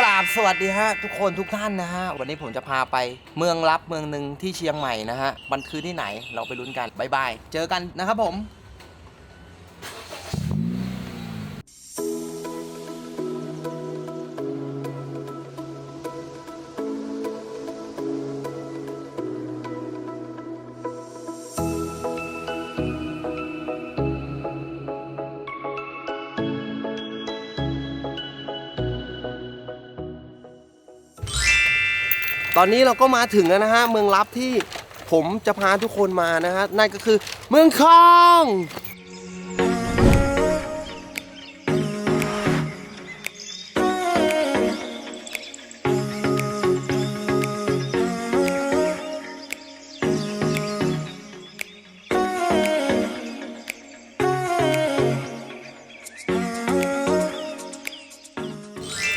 กราบสวัสดีฮะทุกคนทุกท่านนะฮะวันนี้ผมจะพาไปเมืองลับเมืองหนึ่งที่เชียงใหม่นะฮะมันคือที่ไหนเราไปลุ้นกันบายบายเจอกันนะครับผม อนนี้เราก็มาถึงแล้วนะฮะเมืองลับที่ผมจะพาทุกคนมานะฮะนั่นก็คือเมืองคอง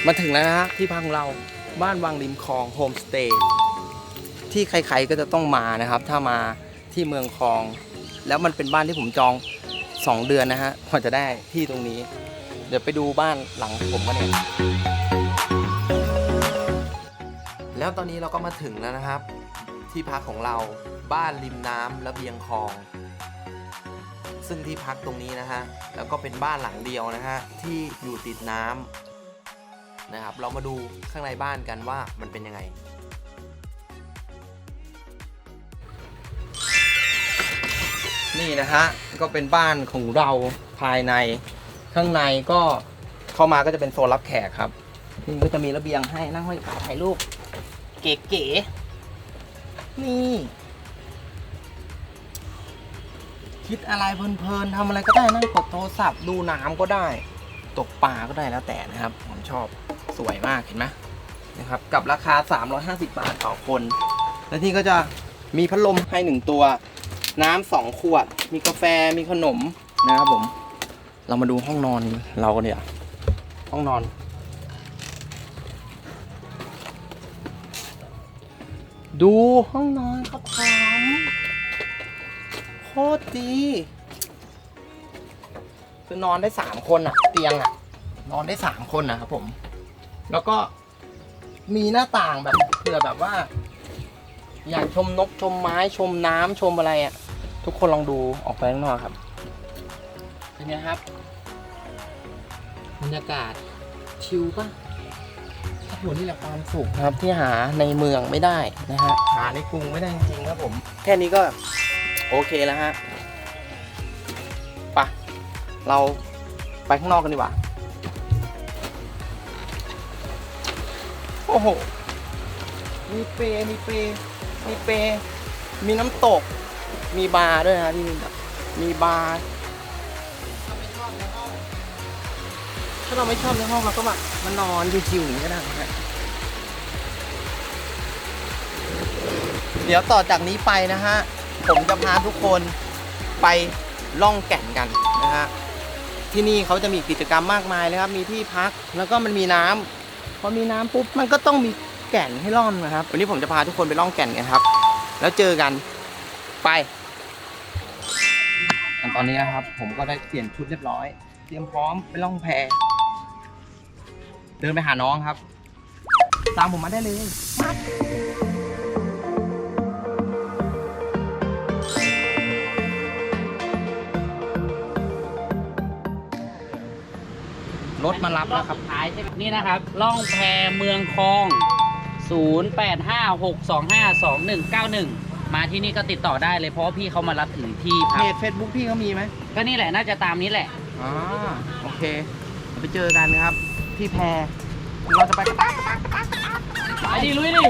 มาถึงแล้วนะฮะที่พังเรา บ้านวังริมคลองโฮมสเตย์ที่ใครๆก็จะต้องมานะครับ ถ้ามาที่เมืองคลอง แล้วมันเป็นบ้านที่ผมจอง 2 เดือนนะฮะกว่าจะได้ที่ตรงนี้ เดี๋ยวไปดูบ้านหลังผมกันเนี่ยแล้วตอนนี้เราก็มาถึงแล้วนะครับ ที่พักของเราบ้านริมน้ำระเบียงคลอง ซึ่งที่พักตรงนี้นะฮะแล้วก็เป็นบ้านหลังเดียวนะฮะที่อยู่ติดน้ำ นะครับ เรามาดูข้างในบ้านกันว่ามันเป็นยังไง นี่นะฮะก็เป็นบ้านของเราภายในข้างในก็เข้ามาก็จะเป็นโซนรับแขกครับนี่ก็จะมีระเบียงให้นั่งห้อยขาถ่ายรูปเก๋ๆนี่ คิดอะไรเพลินๆทำอะไรก็ได้นั่งกดโทรศัพท์ดูน้ำก็ได้ ตกปลาก็ได้แล้วแต่นะครับ ผมชอบ สวยมากเห็นไหมนะครับกับราคา 350 บาทต่อคน และที่ก็จะมีพัดลมให้หนึ่งตัว น้ำสองขวด มีกาแฟมีขนมนะครับผม เรามาดูห้องนอนเรากันเดี๋ยวห้องนอน ดูห้องนอนครับผมโคตรดีคือนอนได้สามคนอะเตียงอะนอนได้สามคนนะครับผม แล้วก็มีหน้าต่างแบบเผื่อแบบว่า อยากชมนกชมไม้ชมน้ำชมอะไรอะทุกคนลองดูออกไปข้างนอกครับเป็นไงครับบรรยากาศชิลปะโอ้โหนี่แหละความสุขครับที่หาในเมืองไม่ได้นะฮะหาในกรุงไม่ได้จริงๆครับผม แค่นี้ก็โอเคแล้วฮะไปะเราไปข้างนอกกันดีกว่า อ้โห มีเปรมีเปรมีเปรมีน้ำตก มีบาร์ด้วยนะที่นี่แบบมีบาร์ถ้าเราไม่ชอบในห้องเราก็แบบมานอนชิวๆอย่างนี้ก็ได้นะฮะเดี๋ยวต่อจากนี้ไปนะฮะ ผมจะพาทุกคนไปล่องแก่นกันนะฮะ ที่นี่เขาจะมีกิจกรรมมากมายเลยครับ มีที่พัก แล้วก็มันมีน้ำ พอมีน้ำปุ๊บมันก็ต้องมีแก่นให้ล่อนนะครับ วันนี้ผมจะพาทุกคนไปล่องแก่นกันครับ แล้วเจอกันไปตอนนี้นะครับ ผมก็ได้เปลี่ยนชุดเรียบร้อย เตรียมพร้อมไปล่องแพเดินไปหาน้องครับ ตามผมมาได้เลย รถมารับแล้วครับท้ายใช่ไหมนี่นะครับล่องแพเมืองคลอง 0856252191 มาที่นี่ก็ติดต่อได้เลยเพราะว่าพี่เขามารับถึงที่คเพรับจ Facebook พี่เขามีไหมก็นี่แหละน่าจะตามนี้แหละอ่าโอเคเดี๋ยวไปเจอกันครับที่แพรเราจะไปกันไปดิลุยดิ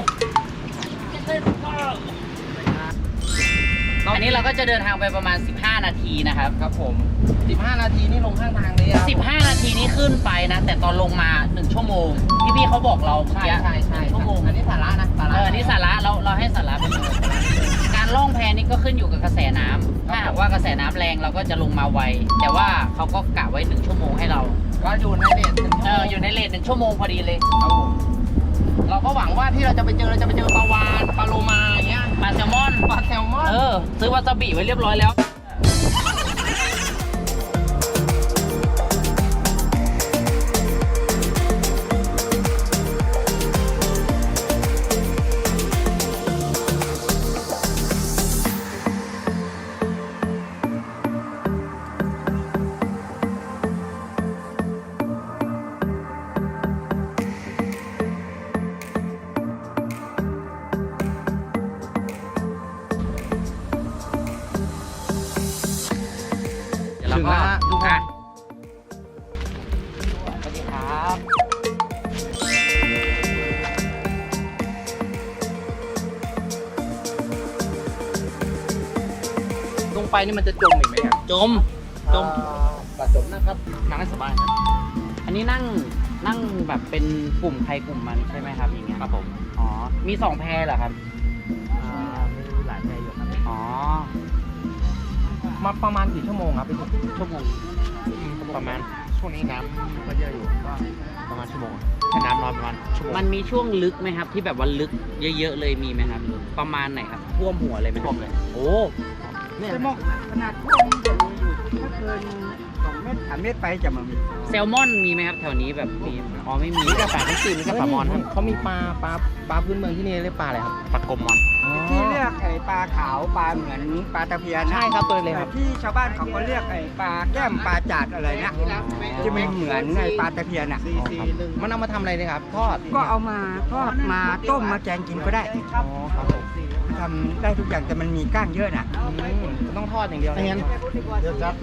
อันนี้เราก็จะเดินทางไปประมาณ 15 นาทีนะครับ ครับผม 15 นาทีนี่ลงข้างทางเลยครับ15 นาทีนี้ขึ้นไปนะ แต่ตอนลงมา 1 ชั่วโมงที่พี่เขาบอกเราเมื่อใช่กี้ใช่ใช่ชั่วโมงอันนี้สาระนะสาระ เออนี่สาระเราเราให้สาระไปเลยการล่องแพนี่ก็ขึ้นอยู่กับกระแสน้ำถ้าหากว่ากระแสน้ำแรงเราก็จะลงมาไวแต่ว่าเขาก็กะไว้หนึ่งชั่วโมงให้เราก็อยู่ในเดทหนึ่งเอออยู่ในเลทหนึ่งชั่วโมงพอดีเลย ครับผมเราก็หวังว่าที่เราจะไปเจอเราจะไปเจอปลาวานปลาโลมาอย่างเงี้ย ปลาแซลมอน ปลาแซลมอน เออ ซื้อวาซาบิไว้เรียบร้อยแล้ว งแล้วฮะทุกคนอะสวัสดีครับลงไปนี่มันจะจมอีกไหมครับจม จมปะจมนะครับนั่งให้สบายครับ อันนี้นั่งนั่งแบบเป็นกลุ่มใครกลุ่มมันใช่ไหมครับอย่างเงี้ยครับผม อ๋อ มีสองแพรเหรอครับ มาประมาณกี่ชั่วโมงครับพี่ตุ๊กชั่วโมงประมาณช่วงนี้น้ำก็เยอะอยู่ก็ประมาณชั่วโมงถ้าน้ำน้อยประมาณชั่วโมงมันมีช่วงลึกไหมครับ ที่แบบว่าลึกเยอะๆเลยมีไหมครับ ประมาณไหนครับท่วมหัวเลยไหมท่วมเลยโอ้เนี่ยจะมองขนาดท่วมจะมีอยู่ถ้าเกิน สองเมตรสามเมตรไปจะมามีแซลมอนมีไหมครับแถวนี้แบบมีอ๋อไม่มีนี่ก็ปลาทั้งคืนนี่ก็ปลามอนทั้งเขามีปลาปลาปลาพื้นเมืองที่นี่เรียกปลาอะไรครับปลากรมมอนที่เรียกไอ้ปลาขาวปลาเหมือนปลาตะเพียนนะใช่ครับตัวเล็กครับแต่ที่ชาวบ้านเขาก็เรียกไอ้ปลาแก้มปลาจาดอะไรนะที่มันเหมือนไอ้ปลาตะเพียนอะมันเอามาทำอะไรเนี่ยครับทอดก็เอามาทอดมาต้มมาแกงกินก็ได้อ๋อครับผมทำได้ทุกอย่างแต่มันมีก้างเยอะนะอืมต้องทอดอย่างเดียวไม่งั้นเดี๋ยวครับ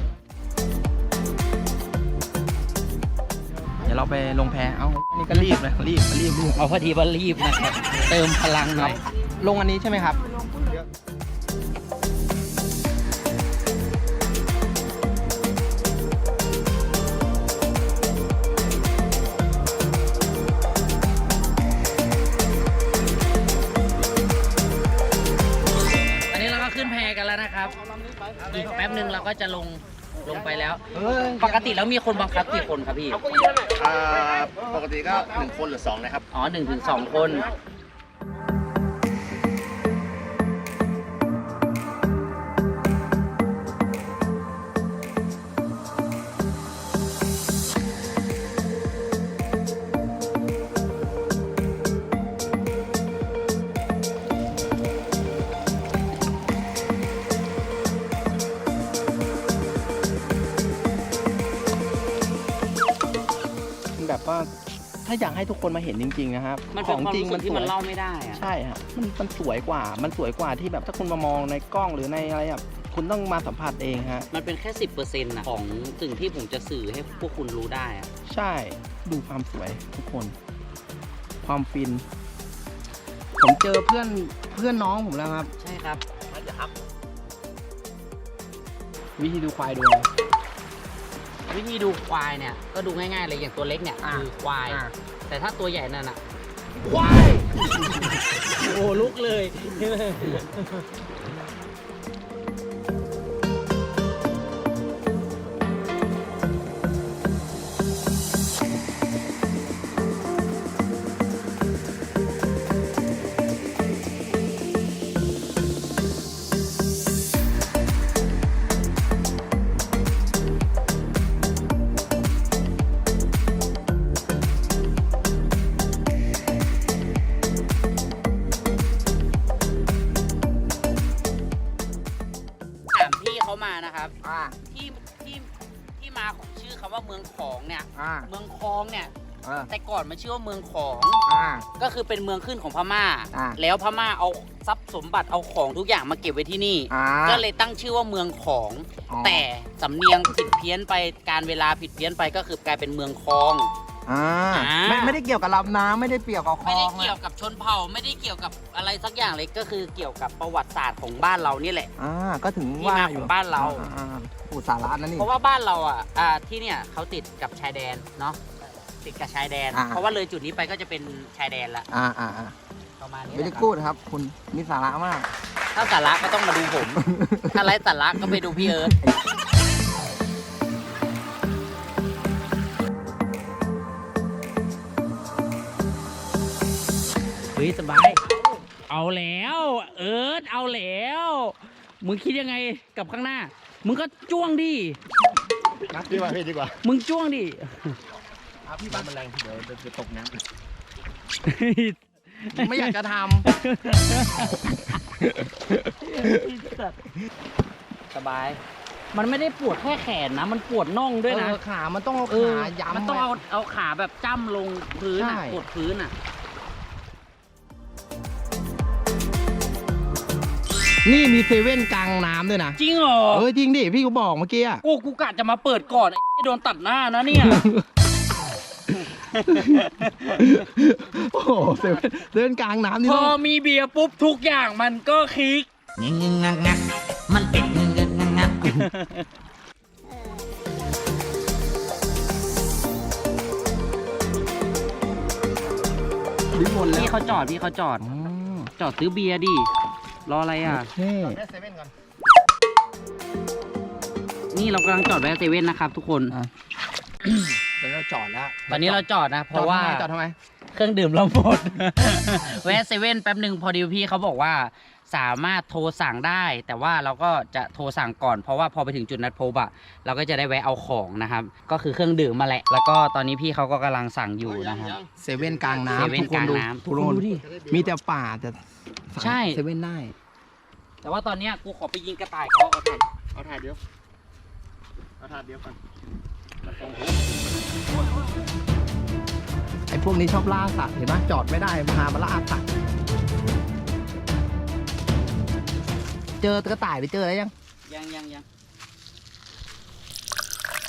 ดี๋ยวเราไปลงแพเอาอันี่ก็รีบเลยรีบรีบรีบเอาพอดีว่ารีบนะครับเติมพลังหน่อยลงอันนี้ใช่ไหมครับอันนี้เราก็ขึ้นแพกันแล้วนะครับอีกแป๊บหนึ่งเราก็จะลงลงไปแล้ว ปกติแล้วมีคนบังคับกี่คนครับพี่ อ่าปกติก็หนึ่งคนหรือสองนะครับ อ๋อหนึ่งถึงสองคน ถ้าอยากให้ทุกคนมาเห็นจริงๆนะครับมันขเป็นองความจริงรู้สึมักนที่สวมันยเล่าไม่ได้อะใช่ครับมันมันสวยกว่า มันสวยกว่าที่แบบถ้าคุณมามองในกล้องหรือในอะไรอะคุณต้องมาสัมผัสเองฮะ มันเป็นแค่สิบเปอร์เซ็นต์ของสิ่งที่ผมจะสื่อให้พวกคุณรู้ได้อะใช่ดูความสวยทุกคน ความฟิน ผมเจอเพื่อนเพื่อนน้องผมแล้วครับ ใช่ครับ วิธีดูควายดู วิธีดูควายเนี่ยก็ดูง่ายๆเลยอย่างตัวเล็กเนี่ยอ่าคือควาย อ่าแต่ถ้าตัวใหญ่นั่นอะควาย โอ้ลุกเลย องคองเนี่ย อ่าแต่ก่อนมันชื่อว่าเมืองของ อ่า ก็คือเป็นเมืองขึ้นของพม่า อ่า แล้วพม่าเอาทรัพย์สมบัติเอาของทุกอย่างมาเก็บไว้ที่นี่ อ่า ก็เลยตั้งชื่อว่าเมืองของ อ๋อ แต่สำเนียงผิดเพี้ยนไปการเวลาผิดเพี้ยนไปก็คือกลายเป็นเมืองคอง อ่าอ่า ไม่ไม่ได้เกี่ยวกับลำน้ำไม่ได้เกี่ยวกับคลไม่อได้งเกี่ยวกับชนเผ่าไม่ได้เกี่ยวกับอะไรสักอย่างเลยก็คือเกี่ยวกับประวัติศาสตร์ของบ้านเรานี่แหละ อ่าก็ถึงที่ว่ามาอขยู่องบ้านเรา อ่อ่าอุตสาระนั่นนี่เพราะว่าบ้านเราอะอ่าที่เนี่ยเขาติดกับชายแดนเนาะ ติดกับชายแดน อ่า เพราะว่าเลยจุดนี้ไปก็จะเป็นชายแดนละอ่าอ่าอ่าประมาณนี้ไม่แหได้ละครับกูดครับ คุณมีสาระมาก ถ้าสาระก็ต้องมาดูผม ถ้าไร้สาระก็ไปดูพี่เอิร์ธเฮ้ยสบาย เอาแล้ว เอิร์ธเอาแล้ว มึงคิดยังไงกับข้างหน้า มึงก็จ้วงดินะพี่ว่าพี่ดีกว่า มึงจ้วงดิ พี่บ้านมันแรงเดี๋ยวจะตกน้ไม่อยากจะทสบายมันไม่ได้ปวดแค่แขนนะ มันปวดน่องำด้วยนะเออขา มันต้องเอาเออขา ย้ำมันต้องไว้เอาเอาขาแบบจ้ำลงพื้นอะใช่กดพื้นอะ นี่มีเซเว่นกลางน้ำด้วยนะ จริงเหรอ เออจริงดิ พี่ก็บอกเมื่อกี้อะโอ้กูกะจะมาเปิดก่อนไอ้โดนตัดหน้านะเนี่ย โอ้โหเซเว่นเดินกลางน้ำนี่พต้อองมีเบียร์ปุ๊บทุกอย่างมันก็คลิกงงงงักงักมันเป็นงงงงักงักลิ้นบนแล้วพี่เขาจอดพี่เขาจอด อืมจอดซื้อเบียร์ดิ รออะไรอะโอเคเซเว่นก่อนนี่เรากำลังจอดแวะเซเว่นนะครับทุกคน เดี๋ยวเราจอดแล้วตอนนี้เราจอดนะ เพจอดราะว่าทำไมจอดทำไมเครื่องดื่มเราหมด แวะเซเว่นแป๊บหนึ่งพอดีพี่เขาบอกว่าสามารถโทรสั่งได้ แต่ว่าเราก็จะโทรสั่งก่อนเพราะว่าพอไปถึงจุดนัดพบอะเราก็จะได้แวะเอาของนะครับ ก็คือเครื่องดื่มมาแหละ แล้วก็ตอนนี้พี่เขาก็กำลังสั่งอยู่นะครับเซเว่นกลางเซน้ำเว่นทุกคนดูกลางน้ำทุกคนดูดูดิมีแต่ป่าแต่ใช่เซเว่นได้แต่ว่าตอนเนี้ยกูขอไปยิงกระต่ายเขาเอาก่อนเอาถาดเดียวเอาถาดเดียวก่อน ไอ้พวกนี้ชอบล่าสัตว์เห็นไหมจอดไม่ได้พามาล่าสัตว์เจอกระต่ายไปเจอแล้วยัง ยังยังยัง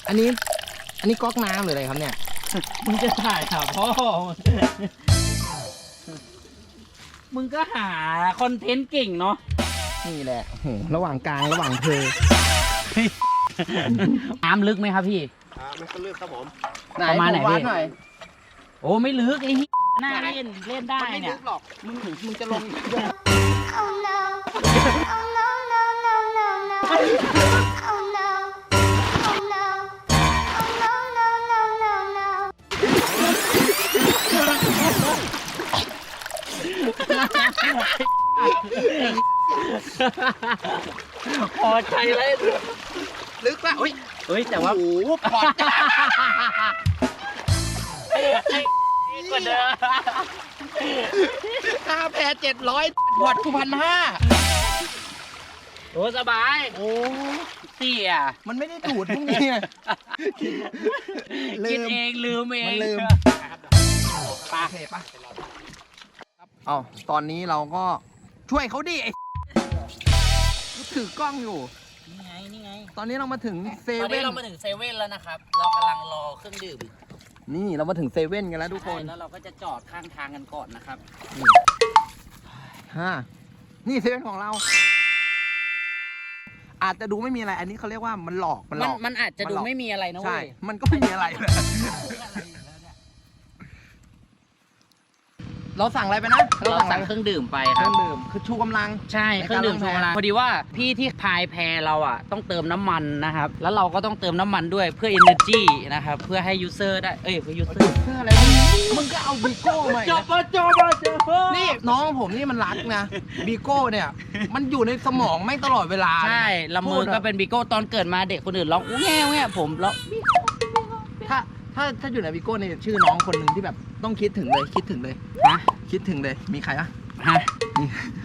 อันนี้ อันนี้ก๊อกน้ำหรืออะไรครับเนี่ย มึงจะถ่ายหาพ่อ มึงก็หาคอนเทนต์เก่งเนาะ นี่แหละโอ้โหระหว่างกลางระหว่างเธอน้ำลึกไหมครับพี่ อ่ามันก็เลือกครับผมประมาณไหนผวัดพี่หน่อยโอ้ไม่ลึกไอ้เหี้ยน่าเล่นเล่นได้มันไม่เนี่ลึยกหรอกมึงมึงจะลง Oh no. Oh no, no, no, no, no. Oh no. Oh no. Oh no, no, no, no, no. พอใจเลยลึกละอุ้ย เฮ้ยแต่ว่า โอ้โหพอดกว่าเดิมค่าแพรเจ็ดร้อยพอดกูพันห้าโอ้สบายโอ้เสี่ยมันไม่ได้ดูดพวกนี้ไงลืกินมเองลืมเองมันลืมปะโอเคปะเอาตอนนี้เราก็ช่วยเขาดิไอ้กูถือกล้องอยู่ นี่ไงนี่ไงตอนนี้เรามาถึงเซตอนเว่นี้นเรามาถึงเซเว่นแล้วนะครับ เรากำลังรอเครื่องดื่มนี่เรามาถึงเซเว่นกันแล้วทุกคนใช่แล้วเราก็จะจอดข้างทางกันก่อนนะครับฮะนี่เซเว่นของเรา อาจจะดูไม่มีอะไร อันนี้เขาเรียกว่ามันหลอกมันหมัลนอกมันอาจจะดูมันหลอกไม่มีอะไรนะใช่ เว้ยมันก็ไม่มีอะไรเลย เราสั่งอะไรไปนะเราอะไรสั่งเครื่องดื่มไปเคครัรื่บ องดื่มคือชูกำลัง ใช่เครื่องดื่มในโชการว์ล่ลาองแพพอดีว่าพี่ที่พายแพเราอะต้องเติมน้ำมันนะครับ แล้วเราก็ต้องเติมน้ำมันด้วยเพื่อ energy นะครับ เพื่อให้ user ได้ เอ้ยเพื่อ user เสื้ออะไรวะมึงก็เอาบีโก้มาอีกจนะบมาจบมาจบมานี่น้องผมนี่มันรักนะบีโก้เนี่ย มันอยู่ในสมองไม่งตลอดเวลาใช่ละเมอก็เป็นบิโก้ตอนเกิดมาเด็กคนอื่นร้องอู้แง่แง่ผมร้องถ้าถ้าถ้าอยู่ในบีโก้เนี่ยชื่อน้องคนหนึ่งที่แบบ ต้องคิดถึงเลยคิดถึงเลยฮะคิดถึงเลยมีใครอะฮะ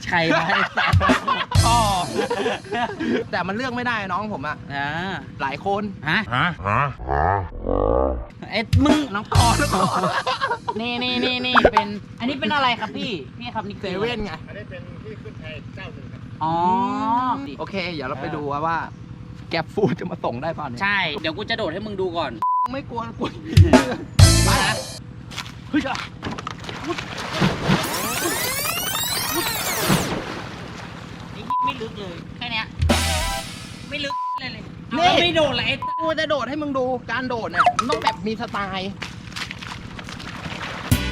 ใครวะไอ้สัตว์อ๋อแต่มันเลือกไม่ได้น้องผมอะอ่าหลายคนฮะเอ็ดมึงน้องต่อน้องต่อนี่นี่นี่นี่เป็นอันนี้เป็นอะไรครับพี่พี่ครับนี่เซเว่นไงอันนี้เป็นที่ขึ้นไทยเจ้าหนึ่งครับอ๋อโอเค เดี๋ยวเราไปดูว่าว่า แก๊ปฟูดจะมาส่งได้ป่ะเนี่ยใช่ เดี๋ยวกูจะโดดให้มึงดูก่อน ไม่กลัวกลัวไปนะ เฮ้ยอะไอ้เหี้ยไม่ลึกเลยแค่เนี้ยไม่ลึกเลยเลยเอาแล้วไม่โดดละไอ้กูจะโดดให้มึงดูการโดดเนี่ยมันต้องแบบมีสไตล์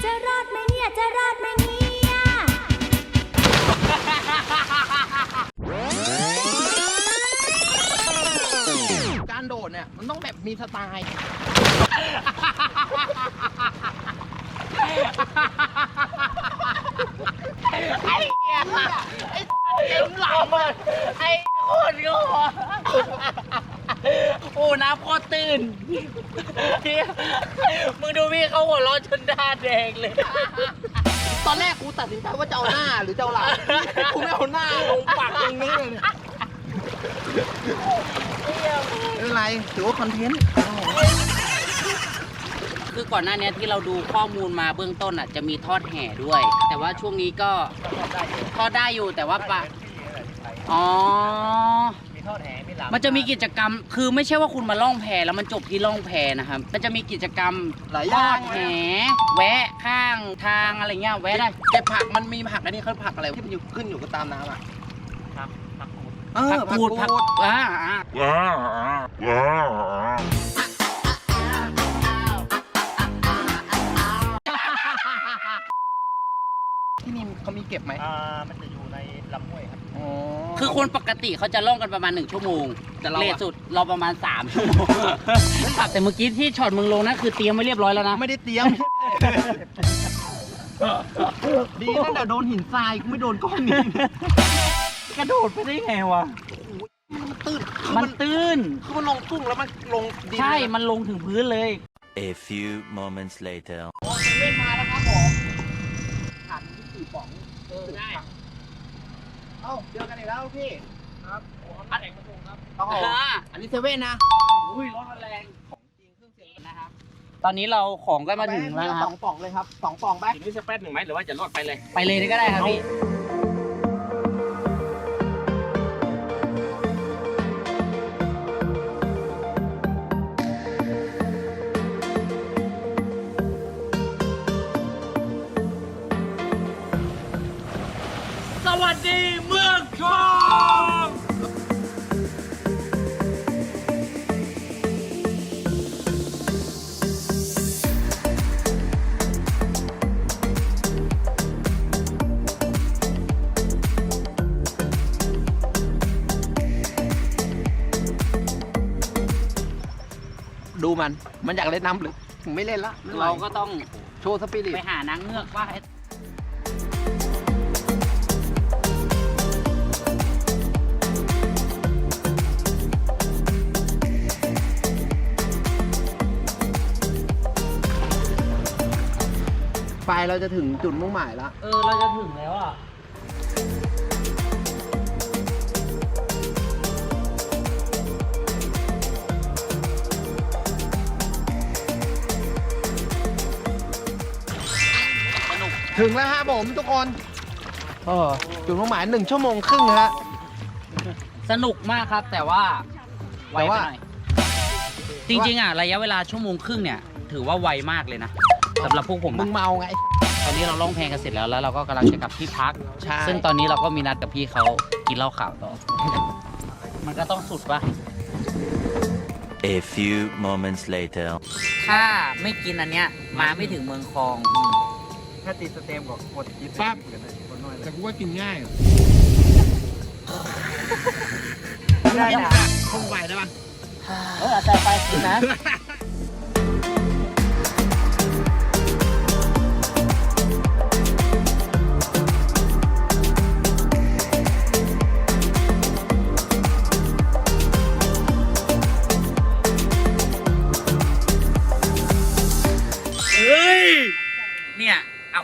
จะรอดไหมเนี่ย จะรอดไหมเนี่ย การโดดเนี่ยมันต้องแบบมีสไตล์ ไอ้เต็มหลังเลยไอ้คนก็โอ้น้ำโคตรตื่นมึงดูพี่เขาหัวเร้อนจนหน้าแดงเลย ตอนแรกกูตัดสินใจว่าจะเอาหน้าหรือจะเอาหลังกูไม่เอาหน้าลงปากตรงนี้เลยเนี่ยไม่เป็นไรถือว่าคอนเทนต์ คือก่อนหน้านี้ที่เราดูข้อมูลมาเบื้องต้นอะจะมีทอดแห่ด้วย แต่ว่าช่วงนี้ก็ทอดได้อยู่แต่ว่าปะอ๋อ มีทอดแหมีหลามมันจะมีกิจกรรม คือไม่ใช่ว่าคุณมาล่องแพแล้วมันจบที่ล่องแพนะครับ มันจะมีกิจกรรมหลายทอย่าองดแหแวะข้างทางอะไรเงี้ยแวะได้ เก็บผักมันมีผักอันนี้เขาผักอะไรที่มันอยู่ขึ้นอยู่กับตามน้ำอะครับผักกูด เออผักกูดผักอ่าอ่า ที่นี่เขามีเก็บไหมอ่ามันจะอยู่ในลำห้วยครับ อ๋อ คือคนปกติเขาจะล่องกันประมาณหนึ่งชั่วโมงแต่เราอะ เลทสุดเราประมาณสามชั่วโมงครับแต่เมื่อกี้ที่ช็อตมึงลงนั่นคือเตรียมไว้เรียบร้อยแล้วนะ ไม่ได้เตรียม ดีตั้งแต่โดนหินทรายกูไม่โดนก้อนนี้กระโดดไปได้ไงวะมันตื้นคือมัมันนตื้น คือมันลงกุ้งแล้วมันลงดินใช่ เลยมันลงถึงพื้นเลย A few moments later. เล่นมาแล้วครับผมถังที่สี่ป๋องเออได้ เอ้าเจอกันอีกแล้วพี่ ครับอันไหนมาส่งครับอ๋ออันนี้เซเว่นนะอุ้ยรถมันแรงของจริงเครื่องเสียงนะครับ ตอนนี้เราของก็มาถึงแล้วนะคสรับองป่องเลยครับสองป่องไปทีนี้สักแป๊บหนึ่งไหมหรือว่าจะรอดไปเลย ไปเลยก็ได้ครับพี่ มันมันอยากเล่นน้ำหรือถึงไม่เล่นละไม่ไหวเราก็ต้องโชว์สปิริตไปหานางเงือกว่าให้ไปเราจะถึงจุดมุ่งหมายแล้วเออ เราจะถึงแล้วอะ ถึงแล้วฮะผมทุกคนเออจุดมุ่งหมายหนึ่งชั่วโมงครึ่งฮะ สนุกมากครับแต่ว่าไวแต่ไปว่าหน่อยจริงๆอะระยะเวลาชั่วโมงครึ่งเนี่ย ถือว่าไวมากเลยนะสำหรับพวกผมมึอะงเมาไง ตอนนี้เราล่องแพกันเสร็จแล้วแล้วเราก็กำลังจะกลับที่พัก ใช่ ซึ่งตอนนี้เราก็มีนัดกับพี่เขากินเหล้าขาวต่อ มันก็ต้องสุดปะ A few moments later. ถ้าไม่กินอันเนี้ยมาไม่ถึงเมืองคลอง ถ้าติดสเต็มก็กดคิดปั๊บคนน้อยเลยแต่กูว่ากินง่ายได้นะคงไหวได้ปะเออแต่ไปกินนะ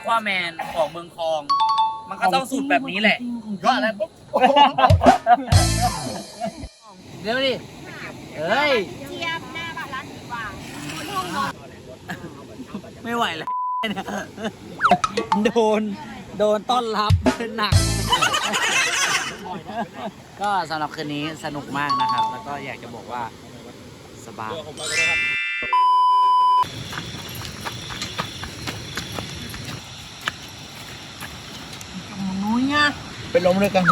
ควาแมนของเมืองคลอง มันก็ต้องสุดแบบนี้แหละก็อะไรปุ๊บเร็วดิเฮ้ยเทียบหน้าแบบร้านผีวางไม่ไหวแล้วเนี่ยโดนโดนต้อนรับหนัก ก็สำหรับคืนนี้สนุกมากนะครับ แล้วก็อยากจะบอกว่าสบาย นุ้ย อะไปล้มเลยกัน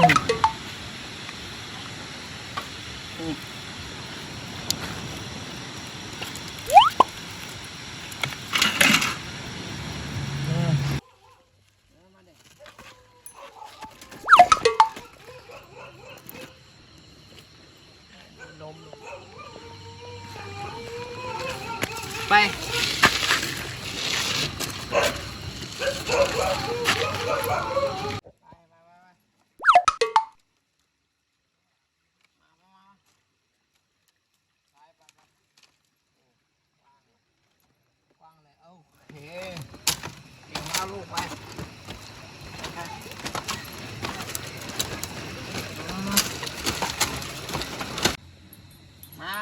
เลยโอเคเก่าลูกไปมา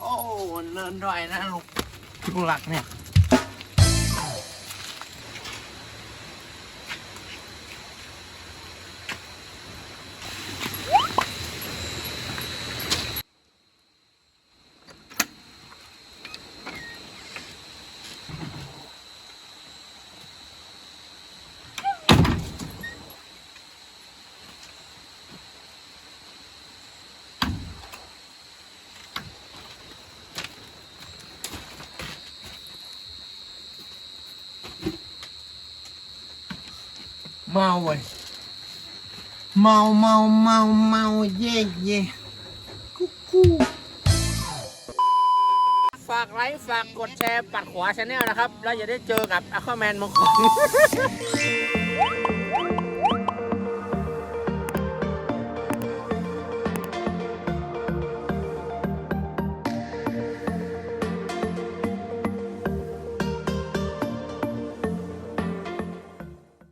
โอ้เลินดอยนะลูกลูกหลักเนี่ย เมาเว้ยเมาเมาเมาเมาเย่เย่กุ๊กกูฝากไลค์ฝากกดแชร์ปัดขวาชาแนลนะครับ แล้วจะได้เจอกับอควาแมนมงคล